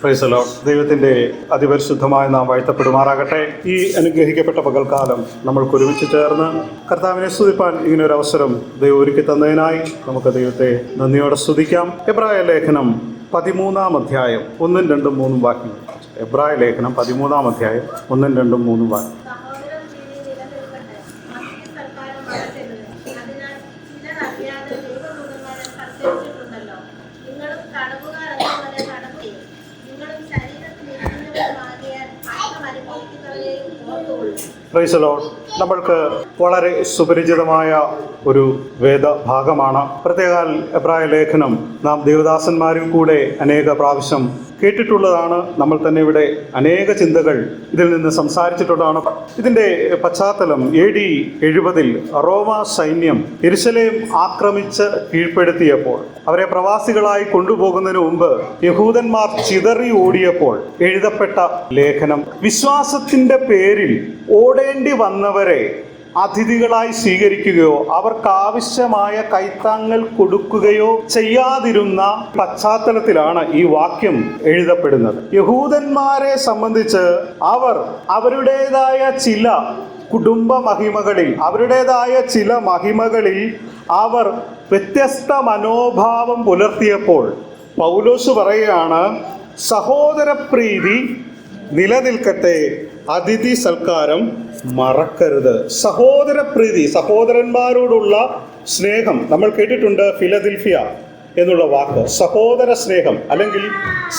പ്രൈസലോ ദൈവത്തിന്റെ അതിപരിശുദ്ധമായ നാം വാഴ്ത്തപ്പെടുമാറാകട്ടെ. ഈ അനുഗ്രഹിക്കപ്പെട്ട പകൽക്കാലം നമ്മൾക്ക് ഒരുമിച്ച് ചേർന്ന് കർത്താവിനെ സ്തുതിപ്പാൻ ഇങ്ങനെ ഒരു അവസരം ദൈവം ഒരുക്കി തന്നതിനായി നമുക്ക് ദൈവത്തെ നന്ദിയോടെ സ്തുതിക്കാം. എബ്രായ ലേഖനം പതിമൂന്നാം അധ്യായം ഒന്നും രണ്ടും മൂന്നും വാക്യം. എബ്രായ ലേഖനം പതിമൂന്നാം അധ്യായം ഒന്നും രണ്ടും മൂന്നും വാക്യം സഹോദരൻ ഭീതി നിലനിൽക്കട്ടെ അതിനാൽ ചിലർ അറിയാതെ ദൈവദൂതന്മാരെ സംശയിച്ചിട്ടുണ്ടല്ലോ നിങ്ങളും കടവുകാർ എന്നപോലെ കടക്കുകയും പ്രൈസലോ നമ്മൾക്ക് വളരെ സുപരിചിതമായ ഒരു വേദഭാഗമാണ്. പ്രത്യേകാൽ എബ്രായ ലേഖനം. നാം ദേവദാസന്മാരിൽ കൂടെ അനേക പ്രാവശ്യം കേട്ടിട്ടുള്ളതാണ് നമ്മൾ തന്നെ ഇവിടെ അനേക ചിന്തകൾ ഇതിൽ നിന്ന് സംസാരിച്ചിട്ടുള്ളതാണ്. ഇതിന്റെ പശ്ചാത്തലം എ ഡി എഴുപതിൽ റോമ സൈന്യം എരുസലേം ആക്രമിച്ച് കീഴ്പ്പെടുത്തിയപ്പോൾ അവരെ പ്രവാസികളായി കൊണ്ടുപോകുന്നതിന് മുമ്പ് യഹൂദന്മാർ ചിതറി ഓടിയപ്പോൾ എഴുതപ്പെട്ട ലേഖനം. വിശ്വാസത്തിന്റെ പേരിൽ ഓടേണ്ടി വന്നവരെ അതിഥികളായി സ്വീകരിക്കുകയോ അവർക്ക് ആവശ്യമായ കൈത്താങ്ങൽ കൊടുക്കുകയോ ചെയ്യാതിരുന്ന പശ്ചാത്തലത്തിലാണ് ഈ വാക്യം എഴുതപ്പെടുന്നത്. യഹൂദന്മാരെ സംബന്ധിച്ച് അവർ അവരുടേതായ ചില കുടുംബ മഹിമകളിൽ അവരുടേതായ ചില മഹിമകളിൽ അവർ വ്യത്യസ്ത മനോഭാവം പുലർത്തിയപ്പോൾ പൗലോസ് പറയുകയാണ് സഹോദരപ്രീതി നിലനിൽക്കട്ടെ അതിഥി സൽക്കാരം മറക്കരുത്. സഹോദരപ്രീതി സഹോദരന്മാരോടുള്ള സ്നേഹം. നമ്മൾ കേട്ടിട്ടുണ്ട് ഫിലദിൽഫിയ എന്നുള്ള വാക്ക്. സഹോദര സ്നേഹം അല്ലെങ്കിൽ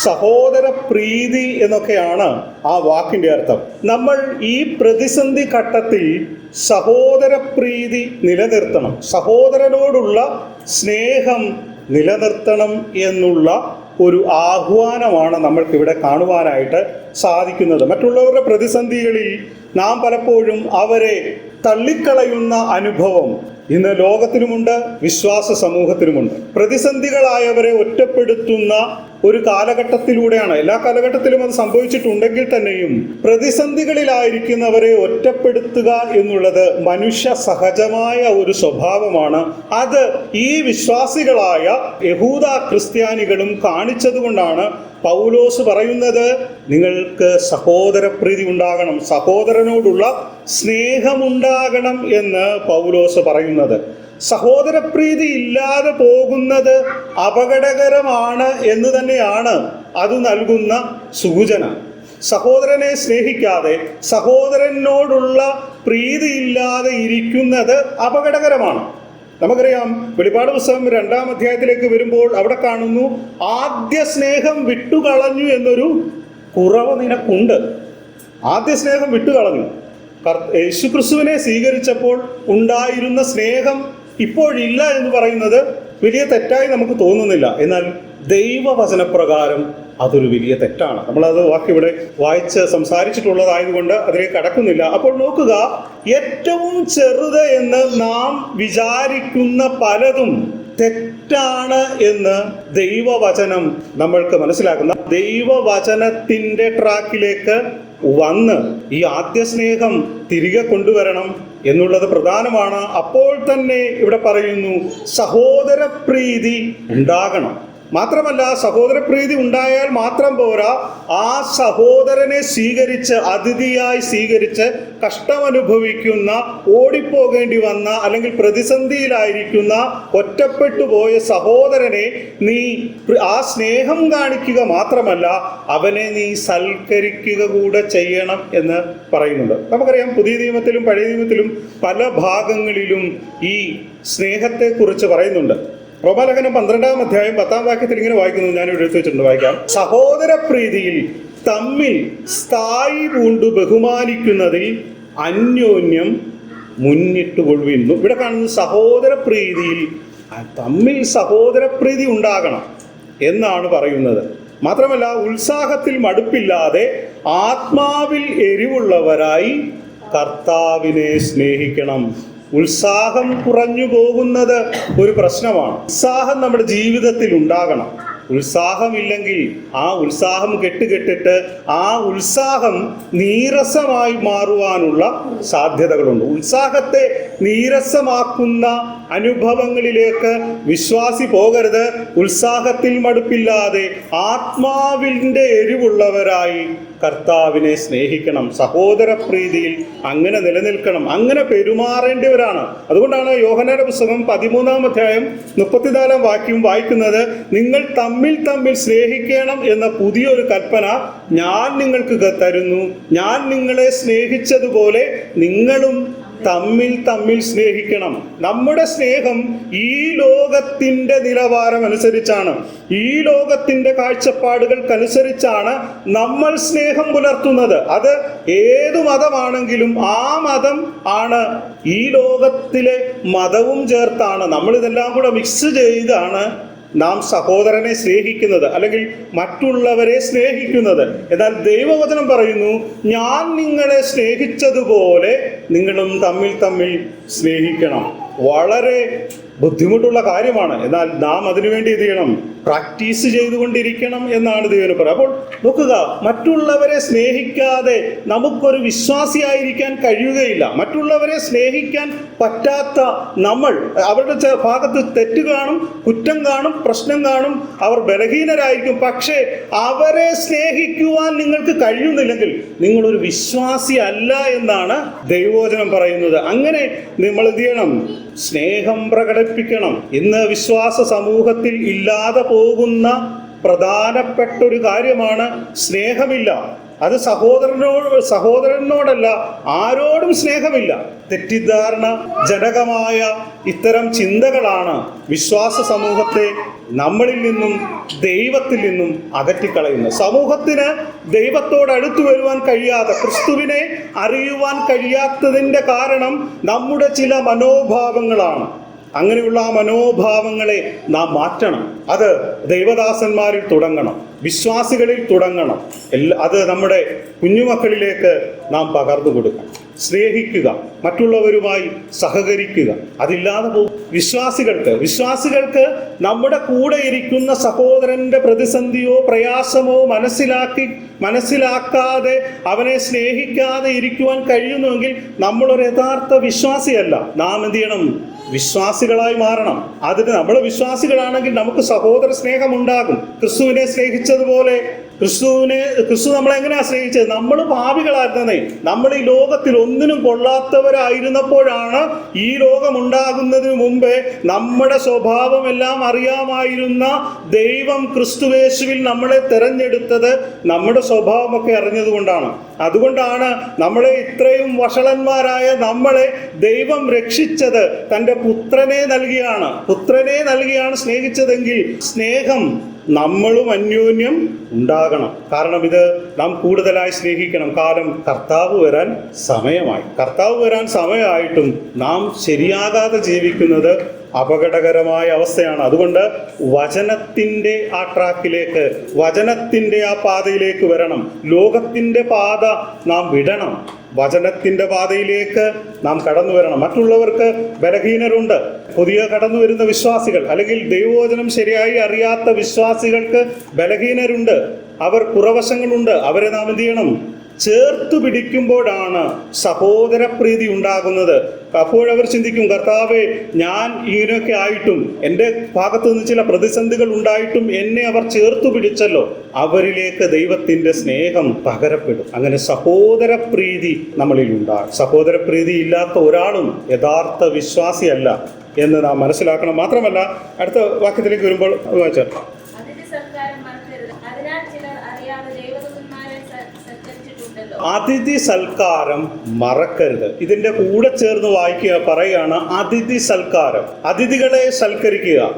സഹോദര പ്രീതി എന്നൊക്കെയാണ് ആ വാക്കിന്റെ അർത്ഥം. നമ്മൾ ഈ പ്രതിസന്ധി ഘട്ടത്തിൽ സഹോദര പ്രീതി നിലനിർത്തണം. സഹോദരനോടുള്ള സ്നേഹം നിലനിർത്തണം എന്നുള്ള ഒരു ആഹ്വാനമാണ് നമ്മൾക്കിവിടെ കാണുവാനായിട്ട് സാധിക്കുന്നത്. മറ്റുള്ളവരുടെ പ്രതിസന്ധികളിൽ നാം പലപ്പോഴും അവരെ തള്ളിക്കളയുന്ന അനുഭവം ഇന്ന് ലോകത്തിനുമുണ്ട് വിശ്വാസ സമൂഹത്തിനുമുണ്ട്. പ്രതിസന്ധികളായവരെ ഒറ്റപ്പെടുത്തുന്ന ഒരു കാലഘട്ടത്തിലൂടെയാണ്. എല്ലാ കാലഘട്ടത്തിലും അത് സംഭവിച്ചിട്ടുണ്ടെങ്കിൽ തന്നെയും പ്രതിസന്ധികളിലായിരിക്കുന്നവരെ ഒറ്റപ്പെടുത്തുക എന്നുള്ളത് മനുഷ്യ സഹജമായ ഒരു സ്വഭാവമാണ്. അത് ഈ വിശ്വാസികളായ യഹൂദ ക്രിസ്ത്യാനികളും കാണിച്ചതുകൊണ്ടാണ് പൗലോസ് പറയുന്നത് നിങ്ങൾക്ക് സഹോദരപ്രീതി ഉണ്ടാകണം സഹോദരനോടുള്ള സ്നേഹമുണ്ടാകണം എന്ന് പൗലോസ് പറയുന്നത്. സഹോദരപ്രീതി ഇല്ലാതെ പോകുന്നത് അപകടകരമാണ് എന്ന് തന്നെയാണ് അത് നൽകുന്ന സൂചന. സഹോദരനെ സ്നേഹിക്കാതെ സഹോദരനോടുള്ള പ്രീതിയില്ലാതെ ഇരിക്കുന്നത് അപകടകരമാണ്. നമുക്കറിയാം വെളിപാട് പുസ്തകം രണ്ടാം അധ്യായത്തിലേക്ക് വരുമ്പോൾ അവിടെ കാണുന്നു ആദ്യ സ്നേഹം വിട്ടുകളഞ്ഞു എന്നൊരു കുറവ് നിനക്കുണ്ട്. ആദ്യ സ്നേഹം വിട്ടുകളഞ്ഞു. യേശുക്രിസ്തുവിനെ സ്വീകരിച്ചപ്പോൾ ഉണ്ടായിരുന്ന സ്നേഹം ഇപ്പോഴില്ല എന്ന് പറയുന്നത് വലിയ തെറ്റായി നമുക്ക് തോന്നുന്നില്ല. എന്നാൽ ദൈവവചനപ്രകാരം അതൊരു വലിയ തെറ്റാണ്. നമ്മളത് വാക്ക് ഇവിടെ വായിച്ച് സംസാരിച്ചിട്ടുള്ളതായതുകൊണ്ട് അതിലേക്ക് കടക്കുന്നില്ല. അപ്പോൾ നോക്കുക ഏറ്റവും ചെറുത് എന്ന് നാം വിചാരിക്കുന്ന പലതും തെറ്റാണ് എന്ന് ദൈവവചനം നമ്മൾക്ക് മനസ്സിലാക്കുന്ന ദൈവവചനത്തിന്റെ ട്രാക്കിലേക്ക് വന്ന് ഈ ആദ്യ സ്നേഹം തിരികെ കൊണ്ടുവരണം എന്നുള്ളത് പ്രധാനമാണ്. അപ്പോൾ തന്നെ ഇവിടെ പറയുന്നു സഹോദരപ്രീതി ഉണ്ടാകണം. മാത്രമല്ല സഹോദരപ്രീതി ഉണ്ടായാൽ മാത്രം പോരാ ആ സഹോദരനെ സ്വീകരിച്ച് അതിഥിയായി സ്വീകരിച്ച് കഷ്ടമനുഭവിക്കുന്ന ഓടിപ്പോകേണ്ടി വന്ന അല്ലെങ്കിൽ പ്രതിസന്ധിയിലായിരിക്കുന്ന ഒറ്റപ്പെട്ടു പോയ സഹോദരനെ നീ ആ സ്നേഹം കാണിക്കുക മാത്രമല്ല അവനെ നീ സൽക്കരിക്കുക കൂടെ ചെയ്യണം എന്ന് പറയുന്നുണ്ട്. നമുക്കറിയാം പുതിയ നിയമത്തിലും പഴയ നിയമത്തിലും പല ഭാഗങ്ങളിലും ഈ സ്നേഹത്തെക്കുറിച്ച് പറയുന്നുണ്ട്. റോമാലേഖനം പന്ത്രണ്ടാം അധ്യായം പത്താം വാക്യത്തിൽ ഇങ്ങനെ വായിക്കുന്നു. ഞാൻ ഇവിടെ എടുത്തു വെച്ചിട്ടുണ്ട് വായിക്കാം. സഹോദര പ്രീതിയിൽ തമ്മിൽ സ്ഥായി പൂണ്ടു ബഹുമാനിക്കുന്നതിൽ അന്യോന്യം മുന്നിട്ട് കൊള്ളുന്നു ഇവിടെ കാണുന്ന സഹോദര പ്രീതിയിൽ തമ്മിൽ സഹോദര പ്രീതി ഉണ്ടാകണം എന്നാണ് പറയുന്നത്. മാത്രമല്ല ഉത്സാഹത്തിൽ മടുപ്പില്ലാതെ ആത്മാവിൽ എരിവുള്ളവരായി കർത്താവിനെ സ്നേഹിക്കണം. ഉത്സാഹം കുറഞ്ഞു പോകുന്നത് ഒരു പ്രശ്നമാണ്. ഉത്സാഹം നമ്മുടെ ജീവിതത്തിൽ ഉണ്ടാകണം. ഉത്സാഹമില്ലെങ്കിൽ ആ ഉത്സാഹം കെട്ടുകെട്ടിട്ട് ആ ഉത്സാഹം നീരസമായി മാറുവാനുള്ള സാധ്യതകളുണ്ട്. ഉത്സാഹത്തെ നീരസമാക്കുന്ന അനുഭവങ്ങളിലേക്ക് വിശ്വാസി പോകരുത്. ഉത്സാഹത്തിൽ മടുപ്പില്ലാതെ ആത്മാവിന്റെ എരിവുള്ളവരായി കർത്താവിനെ സ്നേഹിക്കണം. സഹോദര പ്രീതിയിൽ അങ്ങനെ നിലനിൽക്കണം. അങ്ങനെ പെരുമാറേണ്ടവരാണ്. അതുകൊണ്ടാണ് യോഹനയുടെ പുസ്തകം പതിമൂന്നാം അധ്യായം മുപ്പത്തിനാലാം വാക്യം വായിക്കുന്നത് നിങ്ങൾ തമ്മിൽ തമ്മിൽ സ്നേഹിക്കണം എന്ന പുതിയൊരു കൽപ്പന ഞാൻ നിങ്ങൾക്ക് തരുന്നു. ഞാൻ നിങ്ങളെ സ്നേഹിച്ചതുപോലെ നിങ്ങളും തമ്മിൽ തമ്മിൽ സ്നേഹിക്കണം. നമ്മുടെ സ്നേഹം ഈ ലോകത്തിന്റെ നിലവാരം അനുസരിച്ചാണ് ഈ ലോകത്തിന്റെ കാഴ്ചപ്പാടുകൾക്കനുസരിച്ചാണ് നമ്മൾ സ്നേഹം പുലർത്തുന്നത്. അത് ഏതു മതമാണെങ്കിലും ആ മതം ആണ് ഈ ലോകത്തിലെ മതവും ചേർത്താണ്. നമ്മളിതെല്ലാം കൂടെ മിക്സ് ചെയ്താണ് നാം സഹോദരനെ സ്നേഹിക്കുന്നത് അല്ലെങ്കിൽ മറ്റുള്ളവരെ സ്നേഹിക്കുന്നത്. എന്നാൽ ദൈവവചനം പറയുന്നു ഞാൻ നിങ്ങളെ സ്നേഹിച്ചതുപോലെ നിങ്ങളും തമ്മിൽ തമ്മിൽ സ്നേഹിക്കണം. വളരെ ബുദ്ധിമുട്ടുള്ള കാര്യമാണ്. എന്നാൽ നാം അതിനുവേണ്ടി എന്ത് ചെയ്യണം? പ്രാക്ടീസ് ചെയ്തുകൊണ്ടിരിക്കണം എന്നാണ് ദൈവം പറയുന്നത്. അപ്പോൾ നോക്കുക മറ്റുള്ളവരെ സ്നേഹിക്കാതെ നമുക്കൊരു വിശ്വാസിയായിരിക്കാൻ കഴിയുകയില്ല. മറ്റുള്ളവരെ സ്നേഹിക്കാൻ പറ്റാത്ത നമ്മൾ അവരുടെ ഭാഗത്ത് തെറ്റ് കാണും കുറ്റം കാണും പ്രശ്നം കാണും അവർ ബലഹീനരായിരിക്കും. പക്ഷേ അവരെ സ്നേഹിക്കുവാൻ നിങ്ങൾക്ക് കഴിയുന്നില്ലെങ്കിൽ നിങ്ങളൊരു വിശ്വാസി അല്ല എന്നാണ് ദൈവോചനം പറയുന്നത്. അങ്ങനെ നമ്മൾ എന്ത് ചെയ്യണം? സ്നേഹം പ്രകടിപ്പിക്കണം. ഇന്ന് വിശ്വാസ സമൂഹത്തിൽ ഇല്ലാതെ പോകുന്ന പ്രധാനപ്പെട്ട ഒരു കാര്യമാണ് സ്നേഹമില്ല. അത് സഹോദരനോട് സഹോദരനോടല്ല ആരോടും സ്നേഹമില്ല. തെറ്റിദ്ധാരണ ജനകമായ ഇത്തരം ചിന്തകളാണ് വിശ്വാസ സമൂഹത്തെ നമ്മളിൽ നിന്നും ദൈവത്തിൽ നിന്നും അകറ്റിക്കളയുന്നത്. സമൂഹത്തിന് ദൈവത്തോട് അടുത്തു വരുവാൻ കഴിയാതെ ക്രിസ്തുവിനെ അറിയുവാൻ കഴിയാത്തതിന്റെ കാരണം നമ്മുടെ ചില മനോഭാവങ്ങളാണ്. അങ്ങനെയുള്ള ആ മനോഭാവങ്ങളെ നാം മാറ്റണം. അത് ദൈവദാസന്മാരിൽ തുടങ്ങണം. വിശ്വാസികളിൽ തുടങ്ങണം. എല്ലാ അത് നമ്മുടെ കുഞ്ഞുമക്കളിലേക്ക് നാം പകർന്നു കൊടുക്കണം സ്നേഹിക്കുക മറ്റുള്ളവരുമായി സഹകരിക്കുക. അതില്ലാതെ പോകും വിശ്വാസികൾക്ക് വിശ്വാസികൾക്ക് നമ്മുടെ കൂടെ ഇരിക്കുന്ന സഹോദരന്റെ പ്രതിസന്ധിയോ പ്രയാസമോ മനസ്സിലാക്കി മനസ്സിലാക്കാതെ അവനെ സ്നേഹിക്കാതെ ഇരിക്കുവാൻ കഴിയുന്നുവെങ്കിൽ നമ്മളൊരു യഥാർത്ഥ വിശ്വാസിയല്ല. നാം എന്ത് ചെയ്യണം? വിശ്വാസികളായി മാറണം. അതിന് നമ്മൾ വിശ്വാസികളാണെങ്കിൽ നമുക്ക് സഹോദര സ്നേഹം ഉണ്ടാകും ക്രിസ്തുവിനെ സ്നേഹിച്ചതുപോലെ ക്രിസ്തുവിനെ ക്രിസ്തു നമ്മളെ എങ്ങനെ ആശ്രയിച്ചത്? നമ്മൾ പാപികളായിരുന്നേ നമ്മൾ ഈ ലോകത്തിൽ ഒന്നിനും കൊള്ളാത്തവരായിരുന്നപ്പോഴാണ് ഈ ലോകം ഉണ്ടാകുന്നതിന് മുമ്പേ നമ്മുടെ സ്വഭാവമെല്ലാം അറിയാമായിരുന്ന ദൈവം ക്രിസ്തുവേശുവിൽ നമ്മളെ തെരഞ്ഞെടുത്തത് നമ്മുടെ സ്വഭാവമൊക്കെ അറിഞ്ഞതുകൊണ്ടാണ്. അതുകൊണ്ടാണ് നമ്മളെ ഇത്രയും വഷളന്മാരായ നമ്മളെ ദൈവം രക്ഷിച്ചത്. തന്റെ പുത്രനെ നൽകിയാണ്. പുത്രനെ നൽകിയാണ് സ്നേഹിച്ചതെങ്കിൽ സ്നേഹം നമ്മളും അന്യോന്യം ഉണ്ടാകണം. കാരണം ഇത് നാം കൂടുതലായി സ്നേഹിക്കണം. കാലം കർത്താവ് വരാൻ സമയമായി. കർത്താവ് വരാൻ സമയമായിട്ടും നാം ശരിയാകാതെ ജീവിക്കുന്നത് അപകടകരമായ അവസ്ഥയാണ്. അതുകൊണ്ട് വചനത്തിന്റെ ആ ട്രാക്കിലേക്ക് വചനത്തിന്റെ ആ പാതയിലേക്ക് വരണം. ലോകത്തിന്റെ പാത നാം വിടണം. വചനത്തിന്റെ പാതയിലേക്ക് നാം കടന്നു വരണം. മറ്റുള്ളവർക്ക് ബലഹീനരുണ്ട്. പുതിയ കടന്നു വരുന്ന വിശ്വാസികൾ അല്ലെങ്കിൽ ദൈവവചനം ശരിയായി അറിയാത്ത വിശ്വാസികൾക്ക് ബലഹീനരുണ്ട്. അവർ കുറവശങ്ങളുണ്ട് അവരെ നാം എന്ത് ചെയ്യണം? ചേർത്ത് പിടിക്കുമ്പോഴാണ് സഹോദരപ്രീതി ഉണ്ടാകുന്നത്. അപ്പോഴവർ ചിന്തിക്കും കർത്താവെ ഞാൻ ഇങ്ങനെയൊക്കെ ആയിട്ടും എന്റെ ഭാഗത്ത് നിന്ന് ചില പ്രതിസന്ധികൾ ഉണ്ടായിട്ടും എന്നെ അവർ ചേർത്ത് പിടിച്ചല്ലോ. അവരിലേക്ക് ദൈവത്തിന്റെ സ്നേഹം പകരപ്പെടും. അങ്ങനെ സഹോദരപ്രീതി നമ്മളിൽ ഉണ്ടാകും. സഹോദരപ്രീതി ഇല്ലാത്ത ഒരാളും യഥാർത്ഥ വിശ്വാസിയല്ല എന്ന് നാം മനസ്സിലാക്കണം. മാത്രമല്ല അടുത്ത വാക്യത്തിലേക്ക് വരുമ്പോൾ വായിച്ചാൽ അതിഥി സൽക്കാരം മറക്കരുത് അതിനാൽ ചിലർ അറിയാതെ ദൈവദൂതന്മാരെ സ- സൽക്കരിച്ചിട്ടുണ്ടല്ലോ അതിഥി സൽക്കാരം മറക്കരുത്. ഇതിന്റെ കൂടെ ചേർന്ന് വായിക്കുക പറയുകയാണ് അതിഥി സൽക്കാരം. അതിഥികളെ സൽക്കരിക്കുക.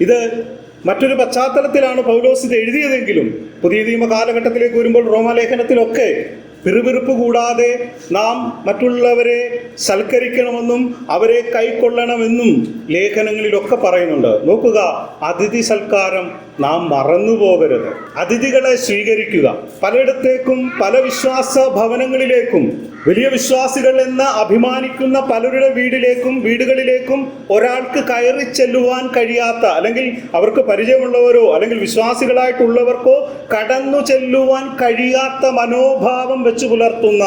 ഇത് മറ്റൊരു പശ്ചാത്തലത്തിലാണ് പൗലോസ് ഇത് എഴുതിയതെങ്കിലും പുതിയ നിയമ കാലഘട്ടത്തിലേക്ക് വരുമ്പോൾ റോമാലേഖനത്തിലൊക്കെ പിറുപിറുപ്പ് കൂടാതെ നാം മറ്റുള്ളവരെ സൽക്കരിക്കണമെന്നും അവരെ കൈക്കൊള്ളണമെന്നും ലേഖനങ്ങളിലൊക്കെ പറയുന്നുണ്ട്. നോക്കുക അതിഥി സൽക്കാരം നാം മറന്നു പോകരുത് അതിഥികളെ സ്വീകരിക്കുക. പലയിടത്തേക്കും പല വിശ്വാസ ഭവനങ്ങളിലേക്കും വലിയ വിശ്വാസികൾ എന്ന് അഭിമാനിക്കുന്ന പലരുടെ വീടിലേക്കും വീടുകളിലേക്കും ഒരാൾക്ക് കയറി ചെല്ലുവാൻ കഴിയാത്ത അല്ലെങ്കിൽ അവർക്ക് പരിചയമുള്ളവരോ അല്ലെങ്കിൽ വിശ്വാസികളായിട്ടുള്ളവർക്കോ കടന്നു ചെല്ലുവാൻ കഴിയാത്ത മനോഭാവം വെച്ച് പുലർത്തുന്ന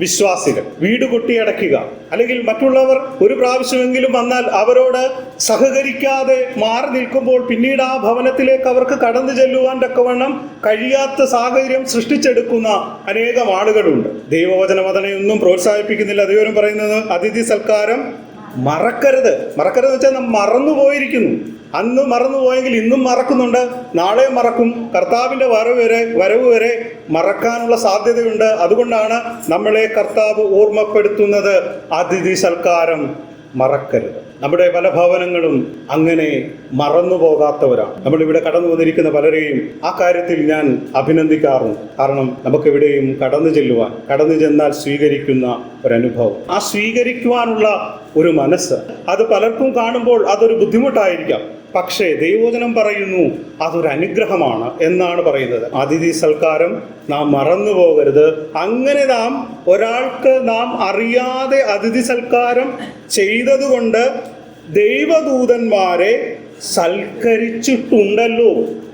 വിശ്വാസികൾ വീട് കൊട്ടിയടക്കുക അല്ലെങ്കിൽ മറ്റുള്ളവർ ഒരു പ്രാവശ്യമെങ്കിലും വന്നാൽ അവരോട് സഹകരിക്കാതെ മാറി നിൽക്കുമ്പോൾ പിന്നീട് ആ ഭവനത്തിലേക്ക് അവർക്ക് കടന്നു ചെല്ലുവാൻ തക്കവണ്ണം കഴിയാത്ത സാഹചര്യം സൃഷ്ടിച്ചെടുക്കുന്ന അനേകം ആളുകളുണ്ട്. ദൈവവചനം അതിനെയൊന്നും പ്രോത്സാഹിപ്പിക്കുന്നില്ല. ദൈവം പറയുന്നത് അതിഥി സൽക്കാരം മറക്കരുത്. മറക്കരുത് വെച്ചാൽ നാം മറന്നുപോയിരിക്കുന്നു. അന്ന് മറന്നുപോയെങ്കിൽ ഇന്നും മറക്കുന്നുണ്ട്. നാളെയും മറക്കും. കർത്താവിന്റെ വരവ് വരെ വരവ് വരെ മറക്കാനുള്ള സാധ്യതയുണ്ട്. അതുകൊണ്ടാണ് നമ്മളെ കർത്താവ് ഓർമ്മപ്പെടുത്തുന്നത്. അതിഥി സൽക്കാരം മറക്കരുത്. നമ്മുടെ പല ഭവനങ്ങളും അങ്ങനെ മറന്നു പോകാത്തവരാണ്. നമ്മളിവിടെ കടന്നു വന്നിരിക്കുന്ന പലരെയും ആ കാര്യത്തിൽ ഞാൻ അഭിനന്ദിക്കാറുണ്ട്. കാരണം നമുക്കെവിടെയും കടന്നു ചെല്ലുവാൻ കടന്നു ചെന്നാൽ സ്വീകരിക്കുന്ന ഒരനുഭവം. ആ സ്വീകരിക്കുവാനുള്ള ഒരു മനസ്സ്. അത് പലർക്കും കാണുമ്പോൾ അതൊരു ബുദ്ധിമുട്ടായിരിക്കാം. പക്ഷേ ദൈവോചനം പറയുന്നു അതൊരനുഗ്രഹമാണ് എന്നാണ് പറയുന്നത്. അതിഥി സൽക്കാരം നാം മറന്നു പോകരുത്. അങ്ങനെ നാം ഒരാൾക്ക് നാം അറിയാതെ അതിഥി സൽക്കാരം ചെയ്തതുകൊണ്ട് ദൈവദൂതന്മാരെ സൽക്കരിച്ചിട്ടുണ്ടല്ലോ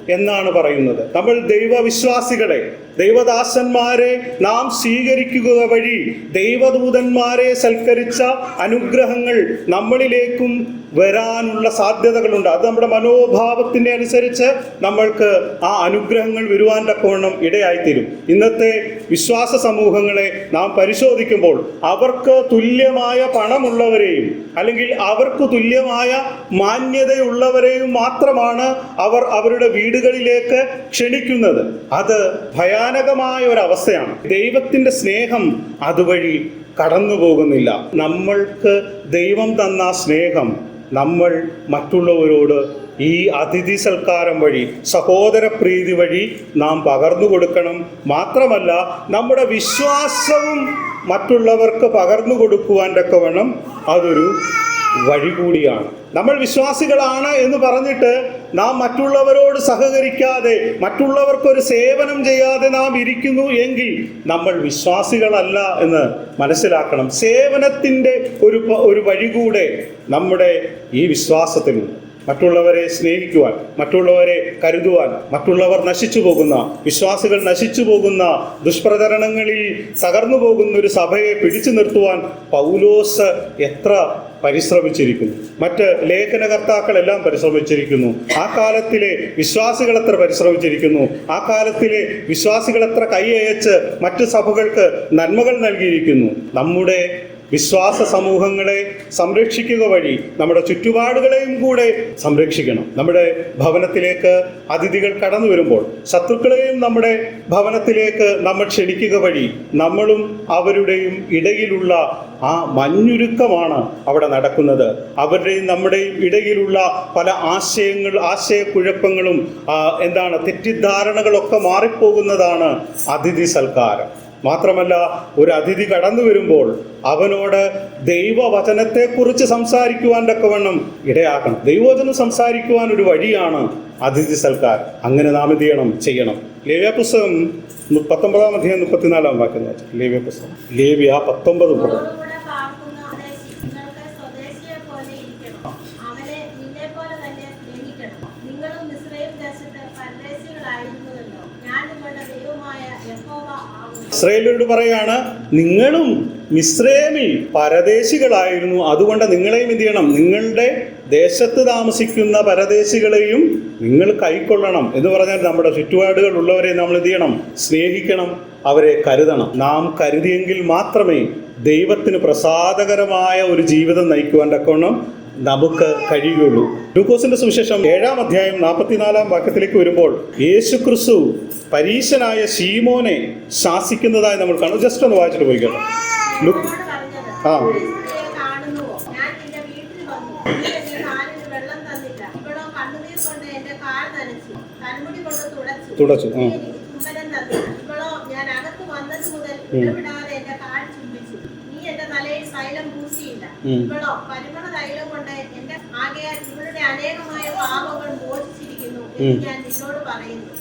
എന്നാണ് പറയുന്നത്. നമ്മൾ ദൈവവിശ്വാസികളെ ദൈവദാസന്മാരെ നാം സ്വീകരിക്കുക വഴി ദൈവദൂതന്മാരെ സൽക്കരിച്ച അനുഗ്രഹങ്ങൾ നമ്മളിലേക്കും വരാനുള്ള സാധ്യതകളുണ്ട്. അത് നമ്മുടെ മനോഭാവത്തിന്റെ അനുസരിച്ച് നമ്മൾക്ക് ആ അനുഗ്രഹങ്ങൾ വരുവാൻ തക്കവണ്ണം ഇടയായിത്തീരും. ഇന്നത്തെ വിശ്വാസ സമൂഹങ്ങളെ നാം പരിശോധിക്കുമ്പോൾ അവർക്ക് തുല്യമായ പണമുള്ളവരെയും അല്ലെങ്കിൽ അവർക്ക് തുല്യമായ മാന്യതയുള്ളവരെയും മാത്രമാണ് അവർ അവരുടെ വീടുകളിലേക്ക് ക്ഷണിക്കുന്നത്. അത് ഭയാനകമായ ഒരു അവസ്ഥയാണ് ദൈവത്തിന്റെ സ്നേഹം അതുവഴി കടന്നു പോകുന്നില്ല നമ്മൾക്ക് ദൈവം തന്ന സ്നേഹം നമ്മൾ മറ്റുള്ളവരോട് ഈ അതിഥി സൽക്കാരം വഴി സഹോദര പ്രീതി വഴി നാം പകർന്നു കൊടുക്കണം. മാത്രമല്ല നമ്മുടെ വിശ്വാസവും മറ്റുള്ളവർക്ക് പകർന്നു കൊടുക്കുവാൻ തക്കവണ്ണം അതൊരു വഴി കൂടിയാണ്. നമ്മൾ വിശ്വാസികളാണ് എന്ന് പറഞ്ഞിട്ട് നാം മറ്റുള്ളവരോട് സഹകരിക്കാതെ മറ്റുള്ളവർക്കൊരു സേവനം ചെയ്യാതെ നാം ഇരിക്കുന്നു എങ്കിൽ നമ്മൾ വിശ്വാസികളല്ല എന്ന് മനസ്സിലാക്കണം. സേവനത്തിന്റെ ഒരു ഒരു വഴി കൂടെ നമ്മുടെ ഈ വിശ്വാസത്തിനുണ്ട് മറ്റുള്ളവരെ സ്നേഹിക്കുവാൻ മറ്റുള്ളവരെ കരുതുവാൻ മറ്റുള്ളവർ നശിച്ചു പോകുന്ന വിശ്വാസികൾ നശിച്ചു പോകുന്ന ദുഷ്പ്രചരണങ്ങളിൽ തകർന്നു പോകുന്ന ഒരു സഭയെ പിടിച്ചു നിർത്തുവാൻ പൗലോസ് എത്ര പരിശ്രമിച്ചിരിക്കുന്നു. മറ്റ് ലേഖനകർത്താക്കളെല്ലാം പരിശ്രമിച്ചിരിക്കുന്നു. ആ കാലത്തിലെ വിശ്വാസികൾ എത്ര പരിശ്രമിച്ചിരിക്കുന്നു. ആ കാലത്തിലെ വിശ്വാസികൾ എത്ര കൈയച്ച് മറ്റ് സഭകൾക്ക് നന്മകൾ നൽകിയിരിക്കുന്നു. നമ്മുടെ വിശ്വാസ സമൂഹങ്ങളെ സംരക്ഷിക്കുക വഴി നമ്മുടെ ചുറ്റുപാടുകളെയും കൂടെ സംരക്ഷിക്കണം. നമ്മുടെ ഭവനത്തിലേക്ക് അതിഥികൾ കടന്നു വരുമ്പോൾ ശത്രുക്കളെയും നമ്മുടെ ഭവനത്തിലേക്ക് നമ്മൾ ക്ഷണിക്കുക വഴി നമ്മളും അവരുടെയും ഇടയിലുള്ള ആ മഞ്ഞുരുക്കമാണ് അവിടെ നടക്കുന്നത്. അവരുടെയും നമ്മുടെയും ഇടയിലുള്ള പല ആശയങ്ങൾ ആശയക്കുഴപ്പങ്ങളും എന്താണ് തെറ്റിദ്ധാരണകളൊക്കെ മാറിപ്പോകുന്നതാണ് അതിഥി സൽക്കാരം. മാത്രമല്ല ഒരു അതിഥി കടന്നു വരുമ്പോൾ അവനോട് ദൈവവചനത്തെക്കുറിച്ച് സംസാരിക്കുവാൻ തക്കവണ്ണം ഇടയാക്കണം. ദൈവവചനം സംസാരിക്കുവാൻ ഒരു വഴിയാണ് അതിഥി സൽക്കാരം അങ്ങനെ നാം എന്ത് ചെയ്യണം? ചെയ്യണം. ലേവ്യ പുസ്തകം പത്തൊമ്പതാം അധ്യായം മുപ്പത്തിനാലാം വാക്യം. ലേവ്യ പുസ്തകം. ലേവ്യ പത്തൊമ്പത് മുതൽ അവളോടുകൂടെ പാർക്കുന്ന സ്വദേശി നിങ്ങൾക്ക് സ്വദേശിയെ പോലെ ഇരിക്കണം അവനെ നിന്നെ പോലെ തന്നെ സ്നേഹിക്കണം നിങ്ങളും മിസ്രൈം ദേശത്ത് പരദേശികളായിരുന്നുവല്ലോ ഞാൻ നിങ്ങളുടെ ദൈവമായ യഹോവ ആകുന്നു ഇസ്രയേലിനോട് പറയാണ് നിങ്ങളും മിശ്രേമിൽ പരദേശികളായിരുന്നു. അതുകൊണ്ട് നിങ്ങളെയും എന്ത് ചെയ്യണം? നിങ്ങളുടെ ദേശത്ത് താമസിക്കുന്ന പരദേശികളെയും നിങ്ങൾ കൈക്കൊള്ളണം. എന്ന് പറഞ്ഞാൽ നമ്മുടെ ചുറ്റുപാടുകൾ ഉള്ളവരെ നമ്മൾ എന്ത് ചെയ്യണം? സ്നേഹിക്കണം അവരെ കരുതണം. നാം കരുതിയെങ്കിൽ മാത്രമേ ദൈവത്തിന് പ്രസാദകരമായ ഒരു ജീവിതം നയിക്കുവാൻ തക്കവണ്ണം നമുക്ക് കഴിയുകയുള്ളൂ ലൂക്കോസിന്റെ സുവിശേഷം ഏഴാം അധ്യായം നാൽപ്പത്തിനാലാം വാക്യത്തിലേക്ക് വരുമ്പോൾ യേശു ക്രിസ്തു പരീശനായ ശീമോനെ ശാസിക്കുന്നതായി നമ്മൾ കാണും ജസ്റ്റ് ഒന്ന് വായിച്ചിട്ട് പോയിക്കോട്ടെ ആ. "ഒരു സ്ത്രീയെ കാണുന്നുവോ ഞാൻ നിന്റെ വീട്ടിൽ വന്നു നീ എന്റെ കാലിന് വെള്ളം തന്നില്ല ഇപ്പോഴോ കണ്ണുനീർ കൊണ്ട് എന്റെ കാൽ നനച്ചു തലമുടി കൊണ്ട് തുടച്ചു ആ. ഉം. ആകയാൽ ഇവരുടെ അനേകമായ പാപങ്ങൾ മോചിച്ചിരിക്കുന്നു ഞാൻ നിന്നോട് പറയുന്നു.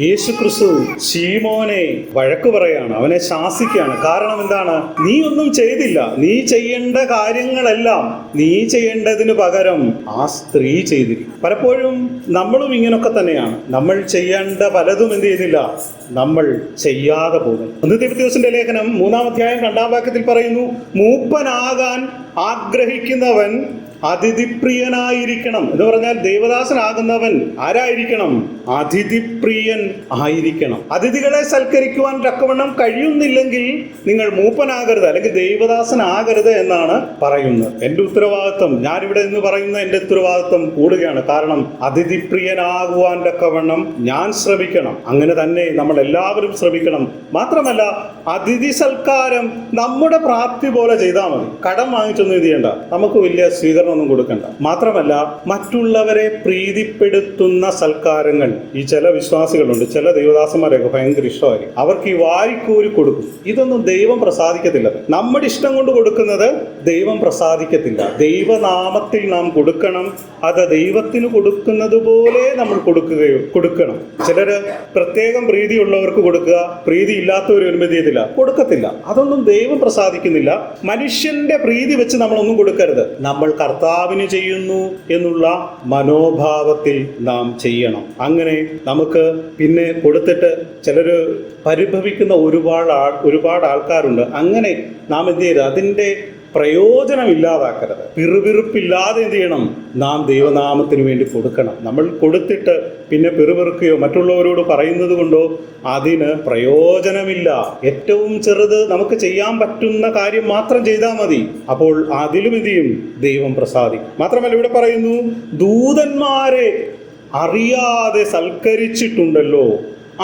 സ്നേഹിക്കുന്നു യേശു ക്രിസ്തു ശീമോനെ വഴക്ക് പറയാണ് അവനെ ശാസിക്കുകയാണ്. കാരണം എന്താണ്? നീ ഒന്നും ചെയ്തില്ല. നീ ചെയ്യേണ്ട കാര്യങ്ങളെല്ലാം നീ ചെയ്യേണ്ടതിന് പകരം ആ സ്ത്രീ ചെയ്തിരിക്കും. പലപ്പോഴും നമ്മളും ഇങ്ങനൊക്കെ തന്നെയാണ്. നമ്മൾ ചെയ്യേണ്ട പലതും എന്ത് ചെയ്യുന്നില്ല നമ്മൾ ചെയ്യാതെ പോകുന്നു. ഒന്ന് ദിവസത്തിന്റെ ലേഖനം മൂന്നാം അധ്യായം രണ്ടാം വാക്യത്തിൽ പറയുന്നു മൂപ്പനാകാൻ ആഗ്രഹിക്കുന്നവൻ അതിഥിപ്രിയനായിരിക്കണം. എന്ന് പറഞ്ഞാൽ ദേവദാസനാകുന്നവൻ ആരായിരിക്കണം? അതിഥിപ്രിയൻ ആയിരിക്കണം. അതിഥികളെ സൽക്കരിക്കുവാൻ തക്കവണ്ണം കഴിയുന്നില്ലെങ്കിൽ നിങ്ങൾ മൂപ്പനാകരുത് അല്ലെങ്കിൽ ദേവദാസനാകരുത് എന്നാണ് പറയുന്നത്. എന്റെ ഉത്തരവാദിത്വം ഞാനിവിടെ നിന്ന് പറയുന്ന എന്റെ ഉത്തരവാദിത്വം കൂടുകയാണ്. കാരണം അതിഥിപ്രിയനാകുവാൻ തക്കവണ്ണം ഞാൻ ശ്രമിക്കണം. അങ്ങനെ തന്നെ നമ്മൾ എല്ലാവരും ശ്രമിക്കണം. മാത്രമല്ല അതിഥി സൽക്കാരം നമ്മുടെ പ്രാപ്തി പോലെ ചെയ്താൽ മതി. കടം വാങ്ങിച്ചൊന്നും ഇത് ചെയ്യേണ്ട. നമുക്ക് വലിയ സ്വീകരണമൊന്നും കൊടുക്കണ്ട. മാത്രമല്ല മറ്റുള്ളവരെ പ്രീതിപ്പെടുത്തുന്ന സൽക്കാരങ്ങൾ ഈ ചില വിശ്വാസികളുണ്ട് ചില ദൈവദാസന്മാരെയൊക്കെ ഭയങ്കര ഇഷ്ടമായിരിക്കും. അവർക്ക് ഈ വാരിക്കൂരി കൊടുക്കും. ഇതൊന്നും ദൈവം പ്രസാദിക്കത്തില്ല. നമ്മുടെ ഇഷ്ടം കൊണ്ട് കൊടുക്കുന്നത് ദൈവം പ്രസാദിക്കത്തില്ല. ദൈവനാമത്തിൽ നാം കൊടുക്കണം. അത് ദൈവത്തിന് കൊടുക്കുന്നത് പോലെ നമ്മൾ കൊടുക്കുകയോ കൊടുക്കണം. ചിലര് പ്രത്യേകം പ്രീതിയുള്ളവർക്ക് കൊടുക്കുക പ്രീതി ഇല്ലാത്തവർ വരുമ്പോൾ ചെയ്തില്ല കൊടുക്കത്തില്ല. അതൊന്നും ദൈവം പ്രസാദിക്കുന്നില്ല. മനുഷ്യന്റെ പ്രീതി വെച്ച് നമ്മളൊന്നും കൊടുക്കരുത്. നമ്മൾ കർത്താവിന് ചെയ്യുന്നു എന്നുള്ള മനോഭാവത്തിൽ നാം ചെയ്യണം. അങ്ങനെ നമുക്ക് പിന്നെ കൊടുത്തിട്ട് ചിലർ പരിഭവിക്കുന്ന ഒരുപാട് ഒരുപാട് ആൾക്കാരുണ്ട്. അങ്ങനെ നാം എന്ത് ചെയ്യരുത് അതിന്റെ പ്രയോജനം ഇല്ലാതാക്കരുത്. പിറുപിറുപ്പില്ലാതെ എന്ത് ചെയ്യണം? നാം ദൈവനാമത്തിന് വേണ്ടി കൊടുക്കണം. നമ്മൾ കൊടുത്തിട്ട് പിന്നെ പിറുപിറുക്കുകയോ മറ്റുള്ളവരോട് പറയുന്നത് കൊണ്ടോ അതിന് പ്രയോജനമില്ല. ഏറ്റവും ചെറുത് നമുക്ക് ചെയ്യാൻ പറ്റുന്ന കാര്യം മാത്രം ചെയ്താൽ മതി. അപ്പോൾ അതിലും ഇതിയും ദൈവം പ്രസാദിക്കും. മാത്രമല്ല ഇവിടെ പറയുന്നു ദൂതന്മാരെ അറിയാതെ സൽക്കരിച്ചിട്ടുണ്ടല്ലോ.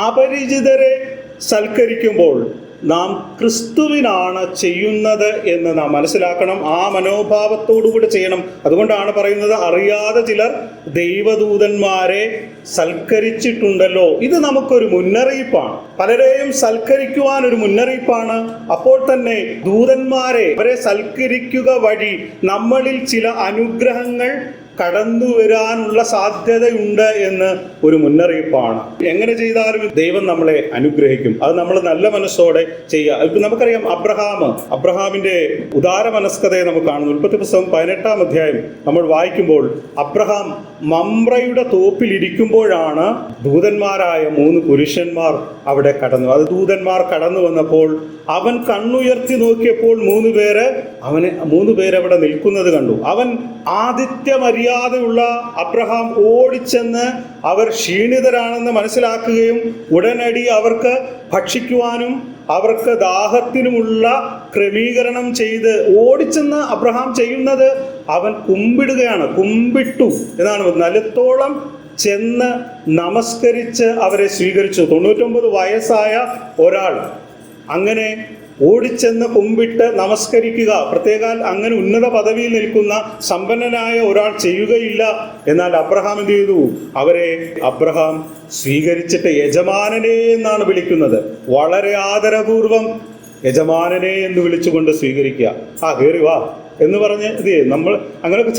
അപരിചിതരെ സൽക്കരിക്കുമ്പോൾ നാം ക്രിസ്തുവിനാണ് ചെയ്യുന്നത് എന്ന് നാം മനസ്സിലാക്കണം. ആ മനോഭാവത്തോടുകൂടി ചെയ്യണം. അതുകൊണ്ടാണ് പറയുന്നത് അറിയാതെ ചിലർ ദൈവദൂതന്മാരെ സൽക്കരിച്ചിട്ടുണ്ടല്ലോ. ഇത് നമുക്കൊരു മുന്നറിയിപ്പാണ്. പലരെയും സൽക്കരിക്കുവാൻ ഒരു മുന്നറിയിപ്പാണ്. അപ്പോൾ തന്നെ ദൂതന്മാരെ അവരെ സൽക്കരിക്കുക വഴി നമ്മളിൽ ചില അനുഗ്രഹങ്ങൾ കടന്നു വരാനുള്ള സാധ്യതയുണ്ട് എന്ന് ഒരു മുന്നറിയിപ്പാണ്. എങ്ങനെ ചെയ്താലും ദൈവം നമ്മളെ അനുഗ്രഹിക്കും. അത് നമ്മൾ നല്ല മനസ്സോടെ ചെയ്യുക. ഇപ്പം നമുക്കറിയാം അബ്രഹാം അബ്രഹാമിന്റെ ഉദാര മനസ്കതയെ നമുക്ക് കാണുന്നു. ഉൽപ്പത്തി പുസ്തകം പതിനെട്ടാം അധ്യായം നമ്മൾ വായിക്കുമ്പോൾ അബ്രഹാം മമ്രയുടെ തോപ്പിലിരിക്കുമ്പോഴാണ് ദൂതന്മാരായ മൂന്ന് പുരുഷന്മാർ അവിടെ കടന്നു. അത് ദൂതന്മാർ കടന്നു വന്നപ്പോൾ അവൻ കണ്ണുയർത്തി നോക്കിയപ്പോൾ മൂന്ന് പേര് അവനെ മൂന്ന് പേരവിടെ നിൽക്കുന്നത് കണ്ടു. അവൻ ആദിത്യ മര്യാദയുള്ള അബ്രഹാം ഓടിച്ചെന്ന് അവർ ക്ഷീണിതരാണെന്ന് മനസ്സിലാക്കുകയും ഉടനടി അവർക്ക് ഭക്ഷിക്കുവാനും അവർക്ക് ദാഹത്തിനുമുള്ള ക്രമീകരണം ചെയ്ത് ഓടിച്ചെന്ന് അബ്രഹാം ചെയ്യുന്നത് അവൻ കുമ്പിടുകയാണ്. കുമ്പിട്ടു. എന്നാണ് നിലത്തോളം ചെന്ന് നമസ്കരിച്ച് അവരെ സ്വീകരിച്ചു. തൊണ്ണൂറ്റൊമ്പത് വയസ്സായ ഒരാൾ അങ്ങനെ ഓടിച്ചെന്ന് കുമ്പിട്ട് നമസ്കരിക്കുക. പ്രത്യേകാൽ അങ്ങനെ ഉന്നത പദവിയിൽ നിൽക്കുന്ന സമ്പന്നനായ ഒരാൾ ചെയ്യുകയില്ല. എന്നാൽ അബ്രഹാം എന്ത് ചെയ്തു? അവരെ അബ്രഹാം സ്വീകരിച്ചിട്ട് യജമാനനെ എന്നാണ് വിളിക്കുന്നത്. വളരെ ആദരപൂർവം യജമാനനെ എന്ന് വിളിച്ചുകൊണ്ട് സ്വീകരിക്കുക. ആ കയറി വാ എന്ന് പറഞ്ഞ് ഇത് നമ്മൾ അങ്ങനെ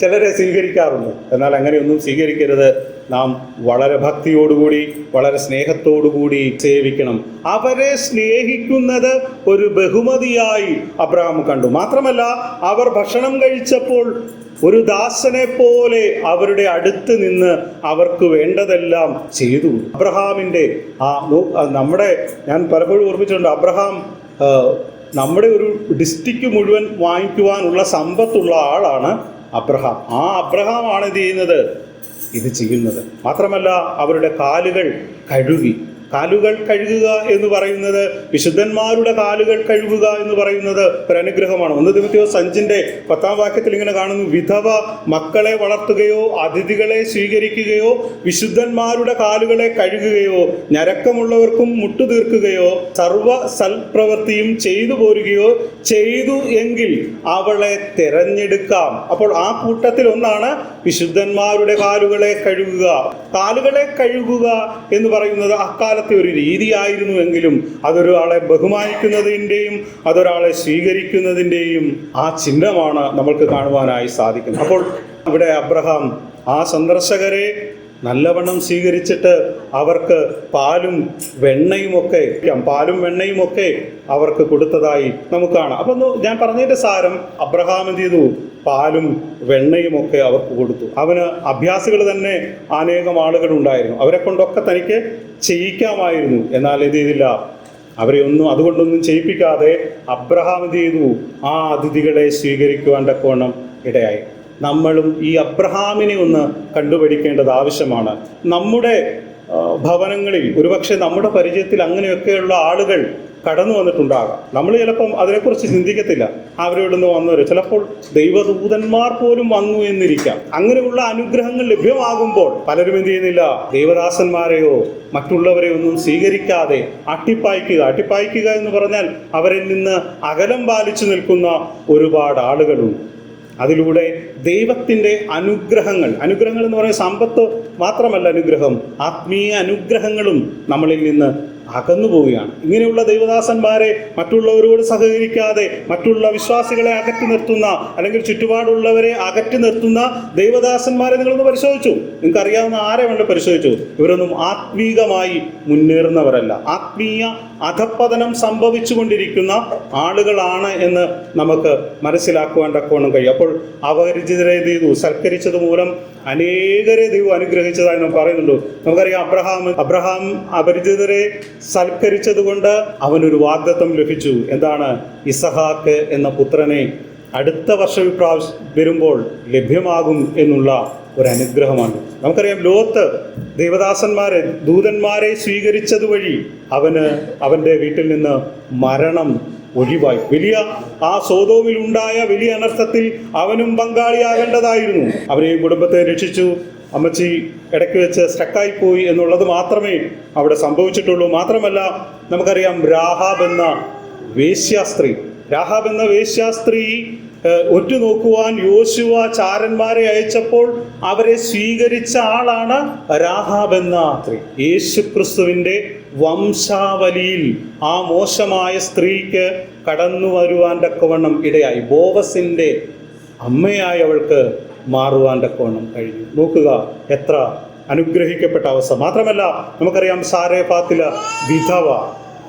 ചിലരെ സ്വീകരിക്കാറുണ്ട്. എന്നാൽ അങ്ങനെയൊന്നും സ്വീകരിക്കരുത്. നാം വളരെ ഭക്തിയോടുകൂടി വളരെ സ്നേഹത്തോടുകൂടി സേവിക്കണം. അവരെ സ്നേഹിക്കുന്നത് ഒരു ബഹുമതിയായി അബ്രഹാം കണ്ടു. മാത്രമല്ല അവർ ഭക്ഷണം കഴിച്ചപ്പോൾ ഒരു ദാസനെ പോലെ അവരുടെ അടുത്ത് നിന്ന് അവർക്ക് വേണ്ടതെല്ലാം ചെയ്തു. അബ്രഹാമിന്റെ ആ നമ്മുടെ ഞാൻ പലപ്പോഴും ഓർമ്മിച്ചിട്ടുണ്ട് അബ്രഹാം നമ്മുടെ ഒരു ഡിസ്ട്രിക്റ്റ് മുഴുവൻ വാങ്ങിക്കുവാനുള്ള സമ്പത്തുള്ള ആളാണ് അബ്രഹാം. ആ അബ്രഹാം ആണ് ചെയ്യുന്നത്? ഇത് ചെയ്യുന്നത്. മാത്രമല്ല അവരുടെ കാലുകൾ കഴുകി കാലുകൾ കഴുകുക എന്ന് പറയുന്നത് വിശുദ്ധന്മാരുടെ കാലുകൾ കഴുകുക എന്ന് പറയുന്നത് അനുഗ്രഹമാണ് ഒന്ന് ദിവസം അഞ്ചിന്റെ പത്താം വാക്യത്തിൽ ഇങ്ങനെ കാണുന്നു വിധവ മക്കളെ വളർത്തുകയോ അതിഥികളെ സ്വീകരിക്കുകയോ വിശുദ്ധന്മാരുടെ കാലുകളെ കഴുകുകയോ ഞരക്കമുള്ളവർക്കും മുട്ടുതീർക്കുകയോ സർവ സൽപ്രവൃത്തിയും ചെയ്തു പോരുകയോ ചെയ്തു എങ്കിൽ അവളെ തിരഞ്ഞെടുക്കാം. അപ്പോൾ ആ കൂട്ടത്തിൽ ഒന്നാണ് വിശുദ്ധന്മാരുടെ കാലുകളെ കഴുകുക. കാലുകളെ കഴുകുക എന്ന് പറയുന്നത് അക്കാലത്തെ ഒരു രീതിയായിരുന്നുവെങ്കിലും അതൊരാളെ ബഹുമാനിക്കുന്നതിന്റെയും അതൊരാളെ സ്വീകരിക്കുന്നതിന്റെയും ആ ചിഹ്നമാണ് നമ്മൾക്ക് കാണുവാനായി സാധിക്കുന്നത്. അപ്പോൾ ഇവിടെ അബ്രഹാം ആ സന്ദർശകരെ നല്ലവണ്ണം സ്വീകരിച്ചിട്ട് അവർക്ക് പാലും വെണ്ണയും ഒക്കെ പാലും വെണ്ണയും ഒക്കെ അവർക്ക് കൊടുത്തതായി നമുക്ക് കാണാം. അപ്പൊ ഞാൻ പറഞ്ഞതിന്റെ സാരം അബ്രഹാം എന്ത് ചെയ്തു? പാലും വെണ്ണയും ഒക്കെ അവർക്ക് കൊടുത്തു. അവന് അഭ്യാസികൾ തന്നെ അനേകം ആളുകൾ ഉണ്ടായിരുന്നു. അവരെ കൊണ്ടൊക്കെ തനിക്ക് ചെയ്യിക്കാമായിരുന്നു. എന്നാൽ എന്ത് ചെയ്തില്ല? അവരെ ഒന്നും അതുകൊണ്ടൊന്നും ചെയ്യിപ്പിക്കാതെ അബ്രഹാം എന്ത് ചെയ്തു? ആ അതിഥികളെ സ്വീകരിക്കുവാൻ തക്കവണ്ണം ഇടയായി. നമ്മളും ഈ അബ്രഹാമിനെ ഒന്ന് കണ്ടുപിടിക്കേണ്ടത് ആവശ്യമാണ്. നമ്മുടെ ഭവനങ്ങളിൽ ഒരുപക്ഷെ നമ്മുടെ പരിചയത്തിൽ അങ്ങനെയൊക്കെയുള്ള ആളുകൾ കടന്നു വന്നിട്ടുണ്ടാകാം. നമ്മൾ ചിലപ്പം അതിനെക്കുറിച്ച് ചിന്തിക്കത്തില്ല. അവരോട് നിന്ന് വന്നവർ ചിലപ്പോൾ ദൈവദൂതന്മാർ പോലും വന്നു എന്നിരിക്കാം. അങ്ങനെയുള്ള അനുഗ്രഹങ്ങൾ ലഭ്യമാകുമ്പോൾ പലരും എന്ത് ചെയ്യുന്നില്ല? ദൈവദാസന്മാരെയോ മറ്റുള്ളവരെ ഒന്നും സ്വീകരിക്കാതെ അട്ടിപ്പായിക്കുക. അട്ടിപ്പായിക്കുക എന്ന് പറഞ്ഞാൽ അവരിൽ നിന്ന് അകലം പാലിച്ചു നിൽക്കുന്ന ഒരുപാട് ആളുകളുണ്ട്. അതിലൂടെ ദൈവത്തിന്റെ അനുഗ്രഹങ്ങൾ. അനുഗ്രഹങ്ങൾ എന്ന് പറയുന്ന സമ്പത്ത് മാത്രമല്ല അനുഗ്രഹം. ആത്മീയ അനുഗ്രഹങ്ങളും നമ്മളിൽ നിന്ന് അകന്നു പോവുകയാണ്. ഇങ്ങനെയുള്ള ദൈവദാസന്മാരെ മറ്റുള്ളവരോട് സഹകരിക്കാതെ മറ്റുള്ള വിശ്വാസികളെ അകറ്റി നിർത്തുന്ന അല്ലെങ്കിൽ ചുറ്റുപാടുള്ളവരെ അകറ്റി നിർത്തുന്ന ദൈവദാസന്മാരെ നിങ്ങളൊന്ന് പരിശോധിച്ചു. നിങ്ങൾക്ക് അറിയാവുന്ന ആരെ വേണ്ട പരിശോധിച്ചു. ഇവരൊന്നും ആത്മീകമായി മുന്നേറുന്നവരല്ല. ആത്മീയ അധപ്പതനം സംഭവിച്ചുകൊണ്ടിരിക്കുന്ന ആളുകളാണ് എന്ന് നമുക്ക് മനസ്സിലാക്കുവാൻ തക്കവണ്ണം കഴിയും. അപ്പോൾ അപരിചിതരെ എന്ത് ചെയ്തു? സൽക്കരിച്ചത് മൂലം അനേകരെ ദൈവം അനുഗ്രഹിച്ചതായി നാം പറയുന്നുണ്ട്. നമുക്കറിയാം അബ്രഹാം അബ്രഹാം അപരിചിതരെ സൽക്കരിച്ചത് കൊണ്ട് അവനൊരു വാഗ്ദത്വം ലഭിച്ചു. എന്താണ്? ഇസഹാക്ക് എന്ന പുത്രനെ അടുത്ത വർഷം ഇപ്രാവശ്യം വരുമ്പോൾ ലഭ്യമാകും എന്നുള്ള ഒരു അനുഗ്രഹമാണ്. നമുക്കറിയാം ലോത്ത് ദേവദാസന്മാരെ ദൂതന്മാരെ സ്വീകരിച്ചത് വഴി അവന് അവന്റെ വീട്ടിൽ നിന്ന് മരണം ഒഴിവായി. വലിയ ആ സോതോമിൽ ഉണ്ടായ വലിയ അനർത്ഥത്തിൽ അവനും പങ്കാളിയാകേണ്ടതായിരുന്നു. അവരെയും കുടുംബത്തെ രക്ഷിച്ചു. അമ്മച്ചി ഇടയ്ക്ക് വെച്ച് സ്റ്റക്കായി പോയി എന്നുള്ളത് മാത്രമേ അവിടെ സംഭവിച്ചിട്ടുള്ളൂ. മാത്രമല്ല നമുക്കറിയാം രാഹാബ് എന്ന വേശ്യാസ്ത്രീ. രാഹാബ് എന്ന വേശ്യാസ്ത്രീ ഒറ്റുനോക്കുവാൻ യോശുവ ചാരന്മാരെ അയച്ചപ്പോൾ അവരെ സ്വീകരിച്ച ആളാണ് രാഹാബ് എന്ന സ്ത്രീ. യേശു ക്രിസ്തുവിന്റെ വംശാവലിയിൽ ആ മോശമായ സ്ത്രീക്ക് കടന്നു വരുവാൻ തക്കവണ്ണം ഇടയായി. ബോവസിന്റെ അമ്മയായി അവൾക്ക് മാറുവാൻ തക്കവണ്ണം കഴിഞ്ഞു. നോക്കുക എത്ര അനുഗ്രഹിക്കപ്പെട്ട അവസ്ഥ. മാത്രമല്ല നമുക്കറിയാം സാരേ ഫാത്തില വിധവ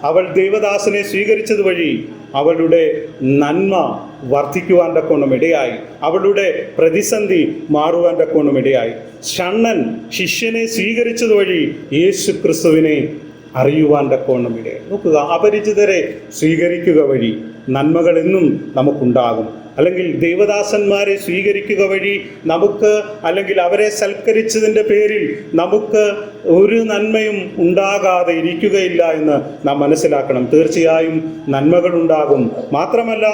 അവൾ ദൈവദാസനെ സ്വീകരിച്ചത് വഴി അവളുടെ നന്മ വർദ്ധിക്കുവാൻ തക്കോണം ഇടയായി. അവളുടെ പ്രതിസന്ധി മാറുവാൻ തക്കോണം ഇടയായി. ഷണ്ണൻ ശിഷ്യനെ സ്വീകരിച്ചത് വഴി യേശു ക്രിസ്തുവിനെ അറിയുവാൻ തക്കോണം ഇടയായി. നോക്കുക അപരിചിതരെ സ്വീകരിക്കുക വഴി നന്മകൾ എന്നും നമുക്കുണ്ടാകും. അല്ലെങ്കിൽ ദൈവദാസന്മാരെ സ്വീകരിക്കുക വഴി നമുക്ക് അല്ലെങ്കിൽ അവരെ സൽക്കരിച്ചതിന്റെ പേരിൽ നമുക്ക് ഒരു നന്മയും ഉണ്ടാകാതെ ഇരിക്കുകയില്ല എന്ന് നാം മനസ്സിലാക്കണം. തീർച്ചയായും നന്മകൾ ഉണ്ടാകും മാത്രമല്ല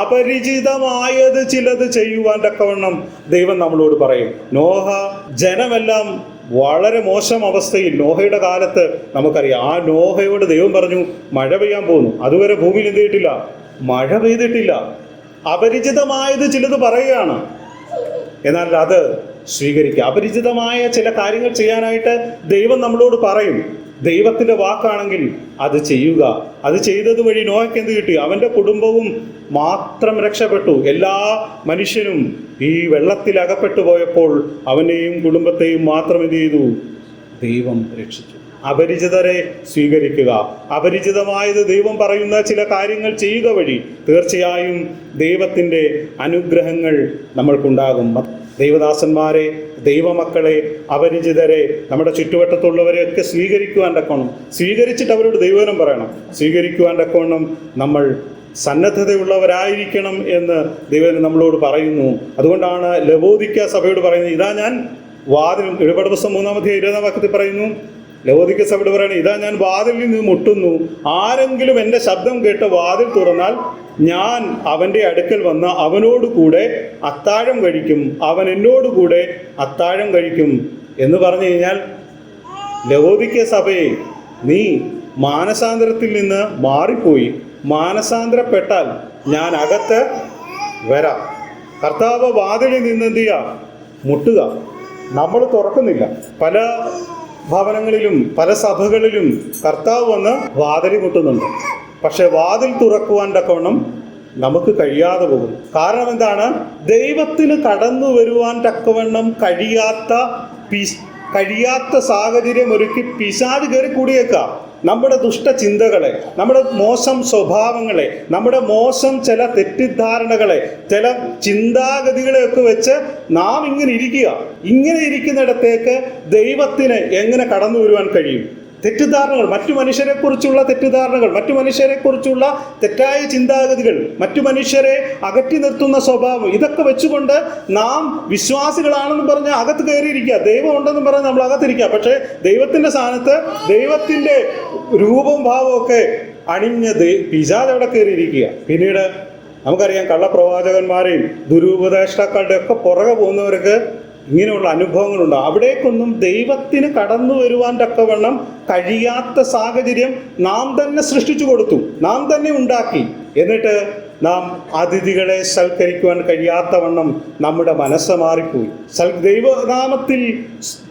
അപരിചിതമായത് ചിലത് ചെയ്യുവാൻ തക്കവണ്ണം ദൈവം നമ്മളോട് പറയും. നോഹ ജനമെല്ലാം വളരെ മോശം അവസ്ഥയിൽ നോഹയുടെ കാലത്ത് നമുക്കറിയാം. ആ നോഹയോട് ദൈവം പറഞ്ഞു മഴ പെയ്യാൻ പോകുന്നു. അതുവരെ ഭൂമിയിൽ എന്ത് ചെയ്തിട്ടില്ല? മഴ പെയ്തിട്ടില്ല. അപരിചിതമായത് ചിലത് പറയുകയാണ്. എന്നാൽ അത് സ്വീകരിക്കുക. അപരിചിതമായ ചില കാര്യങ്ങൾ ചെയ്യാനായിട്ട് ദൈവം നമ്മളോട് പറയും. ദൈവത്തിന്റെ വാക്കാണെങ്കിൽ അത് ചെയ്യുക. അത് ചെയ്തത് വഴി നോഹയ്ക്ക് എന്ത് കിട്ടി? അവന്റെ കുടുംബവും മാത്രം രക്ഷപ്പെട്ടു. എല്ലാ മനുഷ്യനും ഈ വെള്ളത്തിൽ അകപ്പെട്ടു പോയപ്പോൾ അവനെയും കുടുംബത്തെയും മാത്രം എന്ത് ചെയ്തു? ദൈവം രക്ഷിച്ചു. അപരിചിതരെ സ്വീകരിക്കുക. അപരിചിതമായത് ദൈവം പറയുന്ന ചില കാര്യങ്ങൾ ചെയ്യുക വഴി തീർച്ചയായും ദൈവത്തിന്റെ അനുഗ്രഹങ്ങൾ നമ്മൾക്കുണ്ടാകും. ദൈവദാസന്മാരെ ദൈവമക്കളെ അപരിചിതരെ നമ്മുടെ ചുറ്റുവട്ടത്തുള്ളവരെയൊക്കെ സ്വീകരിക്കുവാൻ തക്കോണം സ്വീകരിച്ചിട്ട് അവരോട് ദൈവനം പറയണം. സ്വീകരിക്കുവാൻ തക്കോണം നമ്മൾ സന്നദ്ധതയുള്ളവരായിരിക്കണം എന്ന് ദൈവം നമ്മളോട് പറയുന്നു. അതുകൊണ്ടാണ് ലബോദിക്ക സഭയോട് പറയുന്നത് ഇതാ ഞാൻ വാതിൽ എഴുപട പുസ്തകം മൂന്നാമത്തെ ഇരുപതാം വാക്യത്തിൽ പറയുന്നു. ലവോദിക്ക സഭയോട് പറയുന്നത് ഇതാ ഞാൻ വാതിലിൽ നിന്ന് മുട്ടുന്നു. ആരെങ്കിലും എന്റെ ശബ്ദം കേട്ട് വാതിൽ തുറന്നാൽ ഞാൻ അവന്റെ അടുക്കൽ വന്ന് അവനോടുകൂടെ അത്താഴം കഴിക്കും അവൻ എന്നോടുകൂടെ അത്താഴം കഴിക്കും എന്ന് പറഞ്ഞു കഴിഞ്ഞാൽ ലവോദിക്ക സഭയെ നീ മാനസാന്തരത്തിൽ നിന്ന് മാറിപ്പോയി. മാനസാന്തരപ്പെട്ടാൽ ഞാൻ അകത്ത് വരാം. കർത്താവ് വാതിലിൽ നിന്ന് എന്ത് ചെയ്യുക മുട്ടുക. നമ്മൾ തുറക്കുന്നില്ല. പല ഭവനങ്ങളിലും പല സഭകളിലും കർത്താവ് വന്ന് വാതിലി മുട്ടുന്നുണ്ട്. പക്ഷെ വാതിൽ തുറക്കുവാൻ തക്കവണ്ണം നമുക്ക് കഴിയാതെ പോകും കാരണം എന്താണ്? ദൈവത്തിന് കടന്നു വരുവാൻ തക്കവണ്ണം കഴിയാത്ത കഴിയാത്ത സാഹചര്യം ഒരുക്കി പിശാജ് കയറി കൂടിയേക്കാം. നമ്മുടെ ദുഷ്ടചിന്തകളെ നമ്മുടെ മോശം സ്വഭാവങ്ങളെ നമ്മുടെ മോശം ചില തെറ്റിദ്ധാരണകളെ ചില ചിന്താഗതികളെയൊക്കെ വെച്ച് നാം ഇങ്ങനെ ഇരിക്കുക. ഇങ്ങനെ ഇരിക്കുന്നിടത്തേക്ക് ദൈവത്തിന് എങ്ങനെ കടന്നു വരുവാൻ കഴിയും? തെറ്റിദ്ധാരണകൾ മറ്റു മനുഷ്യരെക്കുറിച്ചുള്ള തെറ്റിദ്ധാരണകൾ മറ്റു മനുഷ്യരെക്കുറിച്ചുള്ള തെറ്റായ ചിന്താഗതികൾ മറ്റു മനുഷ്യരെ അകറ്റി നിർത്തുന്ന സ്വഭാവം ഇതൊക്കെ വെച്ചുകൊണ്ട് നാം വിശ്വാസികളാണെന്ന് പറഞ്ഞ് അകത്ത് കയറിയിരിക്കുക. ദൈവം ഉണ്ടെന്ന് പറഞ്ഞ് നമ്മൾ അകത്തിരിക്കുക. പക്ഷേ ദൈവത്തിന്റെ സ്ഥാനത്ത് ദൈവത്തിന്റെ രൂപവും ഭാവവും ഒക്കെ അണിഞ്ഞ പിജാതവിടെ കയറിയിരിക്കുക. പിന്നീട് നമുക്കറിയാം കള്ളപ്രവാചകന്മാരെയും ദുരുപദേഷ്ടാക്കളുടെ ഒക്കെ പുറകെ പോകുന്നവർക്ക് ഇങ്ങനെയുള്ള അനുഭവങ്ങളുണ്ട്. അവിടേക്കൊന്നും ദൈവത്തിന് കടന്നു വരുവാൻ തക്കവണ്ണം കഴിയാത്ത സാഹചര്യം നാം തന്നെ സൃഷ്ടിച്ചു കൊടുത്തു. നാം തന്നെ ഉണ്ടാക്കി. എന്നിട്ട് നാം അതിഥികളെ സൽക്കരിക്കുവാൻ കഴിയാത്തവണ്ണം നമ്മുടെ മനസ്സ് മാറിപ്പോയി. സൽ ദൈവനാമത്തിൽ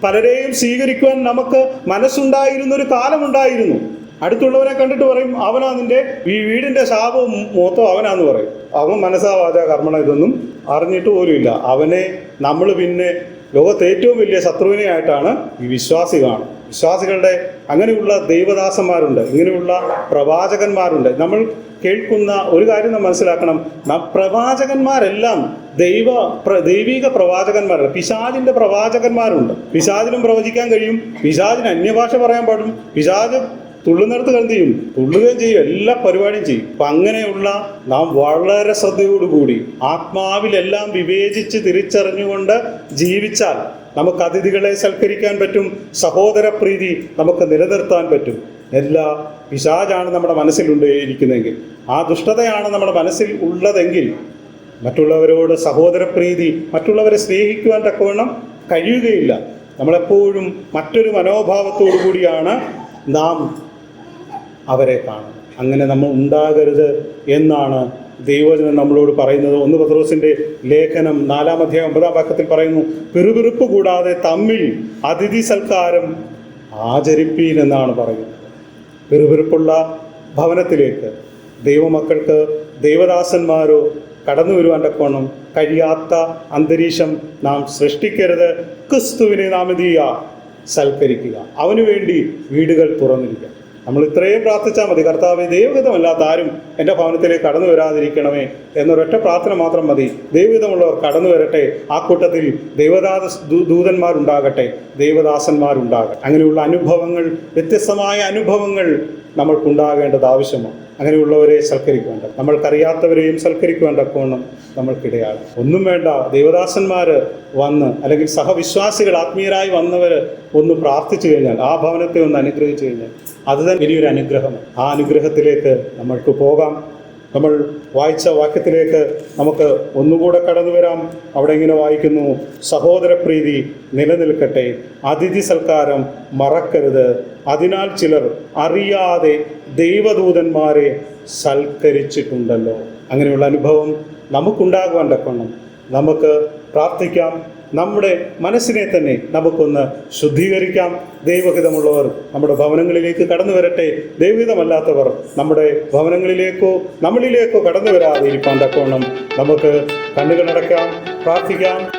പലരെയും സ്വീകരിക്കുവാൻ നമുക്ക് മനസ്സുണ്ടായിരുന്നൊരു കാലമുണ്ടായിരുന്നു. അടുത്തുള്ളവനെ കണ്ടിട്ട് പറയും അവനാ നിന്റെ ഈ വീടിന്റെ ശാപവും മൊത്തം അവനാന്ന് പറയും. അവൻ മനസ്സാവാച കർമ്മണ ഇതൊന്നും അറിഞ്ഞിട്ട് പോലുമില്ല. അവനെ നമ്മൾ പിന്നെ ലോകത്തെ ഏറ്റവും വലിയ ശത്രുവിനെ ആയിട്ടാണ് ഈ വിശ്വാസി കാണും. വിശ്വാസികളുടെ അങ്ങനെയുള്ള ദൈവദാസന്മാരുണ്ട് ഇങ്ങനെയുള്ള പ്രവാചകന്മാരുണ്ട്. നമ്മൾ കേൾക്കുന്ന ഒരു കാര്യം നാം മനസ്സിലാക്കണം. പ്രവാചകന്മാരെല്ലാം ദൈവ ദൈവിക പ്രവാചകന്മാരുണ്ട് പിശാജിന്റെ പ്രവാചകന്മാരുണ്ട്. പിശാജിനും പ്രവചിക്കാൻ കഴിയും. പിശാജിന് അന്യഭാഷ പറയാൻ പാടും. പിശാജ് തുള്ളുന്നിടത്ത് എന്ത് ചെയ്യും. തുള്ളുകയും ചെയ്യും. എല്ലാ പരിപാടിയും ചെയ്യും. അപ്പൊ അങ്ങനെയുള്ള നാം വളരെ ശ്രദ്ധയോടുകൂടി ആത്മാവിലെല്ലാം വിവേചിച്ച് തിരിച്ചറിഞ്ഞുകൊണ്ട് ജീവിച്ചാൽ നമുക്ക് അതിഥികളെ സൽക്കരിക്കാൻ പറ്റും. സഹോദര പ്രീതി നമുക്ക് നിലനിർത്താൻ പറ്റും. എല്ലാ പിശാജാണ് നമ്മുടെ മനസ്സിലുണ്ട് ഇരിക്കുന്നതെങ്കിൽ ആ ദുഷ്ടതയാണ് നമ്മുടെ മനസ്സിൽ ഉള്ളതെങ്കിൽ മറ്റുള്ളവരോട് സഹോദരപ്രീതി മറ്റുള്ളവരെ സ്നേഹിക്കുവാൻ തക്കവണ്ണം കഴിയുകയില്ല. നമ്മളെപ്പോഴും മറ്റൊരു മനോഭാവത്തോടു കൂടിയാണ് നാം അവരെ കാണും. അങ്ങനെ നമ്മൾ ഉണ്ടാകരുത് എന്നാണ് ദൈവജനം നമ്മളോട് പറയുന്നത്. ഒന്ന് പത്രോസിന്റെ ലേഖനം നാലാം അധ്യായം ഒമ്പതാം വാക്യത്തിൽ പറയുന്നു പെരുപിറുപ്പ് കൂടാതെ തമ്മിൽ അതിഥി സൽക്കാരം ആചരിപ്പീൻ എന്നാണ് പറയുന്നത്. പെരുപിറുപ്പുള്ള ഭവനത്തിലേക്ക് ദൈവമക്കൾക്ക് ദൈവദാസന്മാരോ കടന്നു വരുവാൻ തക്കോണം കഴിയാത്ത അന്തരീക്ഷം നാം സൃഷ്ടിക്കരുത്. ക്രിസ്തുവിനെ നാം എന്ത് ചെയ്യുക? സൽക്കരിക്കുക. അവനുവേണ്ടി വീടുകൾ തുറന്നിരിക്കുക. നമ്മൾ ഇത്രയും പ്രാർത്ഥിച്ചാൽ മതി. കർത്താവ് ദൈവഹിതമല്ലാത്ത ആരും എന്റെ ഭവനത്തിലേക്ക് കടന്നു വരാതിരിക്കണമേ എന്നൊരൊറ്റ പ്രാർത്ഥന മാത്രം മതി. ദൈവഹിതമുള്ളവർ കടന്നു വരട്ടെ. ആ കൂട്ടത്തിൽ ദൈവദാസ ദൂതന്മാരുണ്ടാകട്ടെ. ദൈവദാസന്മാരുണ്ടാകട്ടെ. അങ്ങനെയുള്ള അനുഭവങ്ങൾ വ്യത്യസ്തമായ അനുഭവങ്ങൾ നമ്മൾക്കുണ്ടാകേണ്ടത് ആവശ്യമാണ്. അങ്ങനെയുള്ളവരെ സൽക്കരിക്കേണ്ട നമ്മൾക്കറിയാത്തവരെയും സൽക്കരിക്കേണ്ട കോണം നമ്മൾക്കിടയാണ്. ഒന്നും വേണ്ട ദേവദാസന്മാർ വന്ന് അല്ലെങ്കിൽ സഹവിശ്വാസികൾ ആത്മീയരായി വന്നവർ ഒന്ന് പ്രാർത്ഥിച്ചു കഴിഞ്ഞാൽ ആ ഭവനത്തെ ഒന്ന് അനുഗ്രഹിച്ചു കഴിഞ്ഞാൽ അത് തന്നെ വലിയൊരു അനുഗ്രഹമാണ്. ആ അനുഗ്രഹത്തിലേക്ക് നമ്മൾക്ക് പോകാം. നമ്മൾ വായിച്ച വാക്യത്തിലേക്ക് നമുക്ക് ഒന്നുകൂടെ കടന്നു വരാം. അവിടെ ഇങ്ങനെ വായിക്കുന്നു സഹോദരപ്രീതി നിലനിൽക്കട്ടെ അതിഥി സൽക്കാരം മറക്കരുത്. അതിനാൽ ചിലർ അറിയാതെ ദൈവദൂതന്മാരെ സൽക്കരിച്ചിട്ടുണ്ടല്ലോ. അങ്ങനെയുള്ള അനുഭവം നമുക്കുണ്ടാകുവാൻ തക്കണം നമുക്ക് പ്രാർത്ഥിക്കാം. നമ്മുടെ മനസ്സിനെ തന്നെ നമുക്കൊന്ന് ശുദ്ധീകരിക്കാം. ദൈവഹിതമുള്ളവർ നമ്മുടെ ഭവനങ്ങളിലേക്ക് കടന്നു വരട്ടെ. ദൈവഹിതമല്ലാത്തവർ നമ്മുടെ ഭവനങ്ങളിലേക്കോ നമ്മളിലേക്കോ കടന്നു വരാതെ തക്കോണം നമുക്ക് കണ്ണുകളടക്കാം പ്രാർത്ഥിക്കാം.